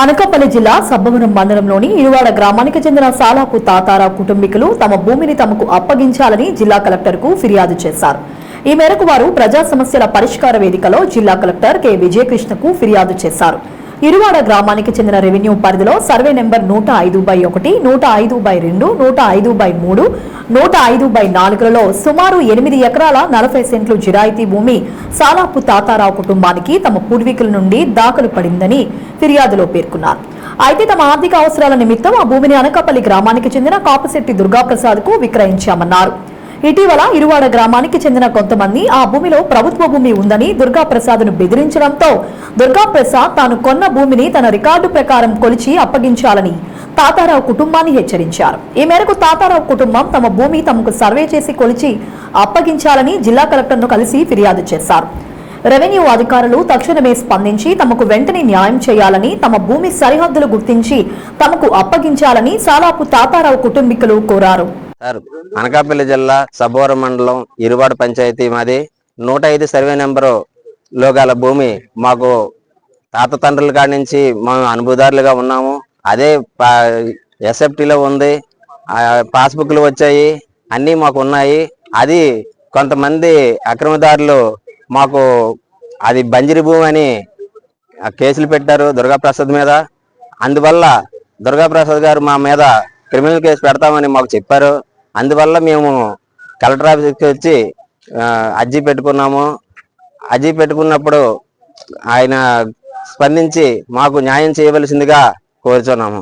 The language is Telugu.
అనకాపల్లి జిల్లా సబ్బవరం మండలంలోని ఇరువాడ గ్రామానికి చెందిన సాలాపు తాతారా కుటుంబీకులు తమ భూమిని తమకు అప్పగించాలని జిల్లా కలెక్టర్కు ఫిర్యాదు చేశారు. ఈ మేరకు వారు ప్రజా సమస్యల పరిష్కార వేదికలో జిల్లా కలెక్టర్ కె. విజయకృష్ణకు ఫిర్యాదు చేశారు. ఇరువాడ గ్రామానికి చెందిన రెవెన్యూ పరిధిలో సర్వే నెంబర్ నూట ఐదు బై ఒకటి నూట ఐదు బై రెండు నూట ఐదు బై మూడు నూట ఐదు బై నాలుగులలో సుమారు ఎనిమిది ఎకరాల నలభై సెంట్లు జిరాయితీ భూమి సాలాపు తాతారావు కుటుంబానికి తమ పూర్వీకుల నుండి దాఖలు పడిందని ఫిర్యాదులో పేర్కొన్నారు. అయితే తమ ఆర్థిక అవసరాల నిమిత్తం ఆ భూమిని అనకాపల్లి గ్రామానికి చెందిన కాపశెట్టి దుర్గాప్రసాద్కు విక్రయించామన్నారు. ఇటీవల ఇరువాడ గ్రామానికి చెందిన కొంతమంది ఆ భూమిలో ప్రభుత్వ భూమి ఉందని దుర్గాప్రసాద్ను బెదిరించడంతో దుర్గాప్రసాద్ తాను కొన్న భూమిని తన రికార్డు ప్రకారం కొలిచి అప్పగించాలని తాతారావు కుటుంబాన్ని హెచ్చరించారు. ఈ మేరకు తాతారావు కుటుంబం తమ భూమి తమకు సర్వే చేసి కొలిచి అప్పగించాలని జిల్లా కలెక్టర్ను కలిసి ఫిర్యాదు చేశారు. రెవెన్యూ అధికారులు తక్షణమే స్పందించి తమకు వెంటనే న్యాయం చేయాలని తమ భూమి సరిహద్దులు గుర్తించి తమకు అప్పగించాలని సాలాపు తాతారావు కుటుంబీకులు కోరారు. సార్. అనకాపల్లి జిల్లా సబోర మండలం ఇరువాడ పంచాయతీ మాది. నూట ఐదు సర్వే నెంబరు లో గల భూమి మాకు తాత తండ్రుల కాడి నుంచి మేము అనుభవదారులుగా ఉన్నాము. అదే ఎస్ఎఫ్టీలో ఉంది. పాస్బుక్లు వచ్చాయి. అన్నీ మాకు ఉన్నాయి. అది కొంతమంది అక్రమదారులు మాకు అది బంజరి భూమి అని కేసులు పెట్టారు దుర్గాప్రసాద్ మీద. అందువల్ల దుర్గాప్రసాద్ గారు మా మీద క్రిమినల్ కేసు పెడతామని మాకు చెప్పారు. అందువల్ల మేము కలెక్టర్ ఆఫీస్కి వచ్చి అర్జీ పెట్టుకున్నాము. అర్జీ పెట్టుకున్నప్పుడు ఆయన స్పందించి మాకు న్యాయం చేయవలసిందిగా కోరుచున్నాము.